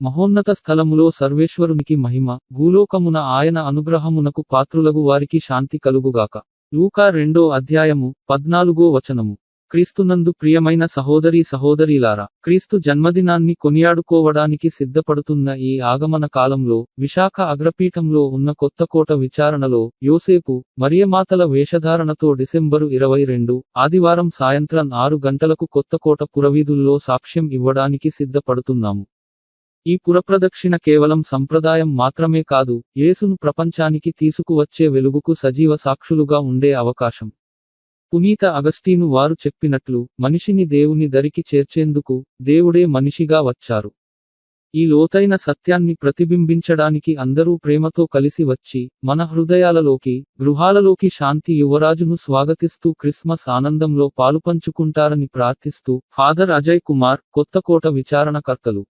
మహోన్నత స్థలములో సర్వేశ్వరునికి మహిమ భూలోకమున ఆయన అనుగ్రహమునకు పాత్రులగు వారికి శాంతి కలుగుగాక. లూకా రెండో అధ్యాయము పద్నాలుగో వచనము. క్రీస్తునందు ప్రియమైన సహోదరీ సహోదరీలారా క్రీస్తు జన్మదినాన్ని కొనియాడుకోవడానికి సిద్ధపడుతున్న ఈ ఆగమన కాలంలో విశాఖ అగ్రపీఠంలో ఉన్న కొత్తకోట విచారణలో యోసేపు మరియమాతల వేషధారణతో డిసెంబరు ఇరవై రెండు ఆదివారం సాయంత్రం ఆరు గంటలకు కొత్తకోట పురవీధుల్లో సాక్ష్యం ఇవ్వడానికి సిద్ధపడుతున్నాము. ఈ పురప్రదక్షిణ కేవలం సంప్రదాయం మాత్రమే కాదు యేసును ప్రపంచానికి తీసుకువచ్చే వెలుగుకు సజీవ సాక్షులుగా ఉండే అవకాశం. పునీత అగస్టీను వారు చెప్పినట్లు మనిషిని దేవుని దరికి చేర్చేందుకు దేవుడే మనిషిగా వచ్చారు. ఈ లోతైన సత్యాన్ని ప్రతిబింబించడానికి అందరూ ప్రేమతో కలిసి వచ్చి మన హృదయాలలోకి గృహాలలోకి శాంతి యువరాజును స్వాగతిస్తూ క్రిస్మస్ ఆనందంలో పాలుపంచుకుంటారని ప్రార్థిస్తూ ఫాదర్ అజయ్ కుమార్ కొత్తకోట విచారణకర్తలు.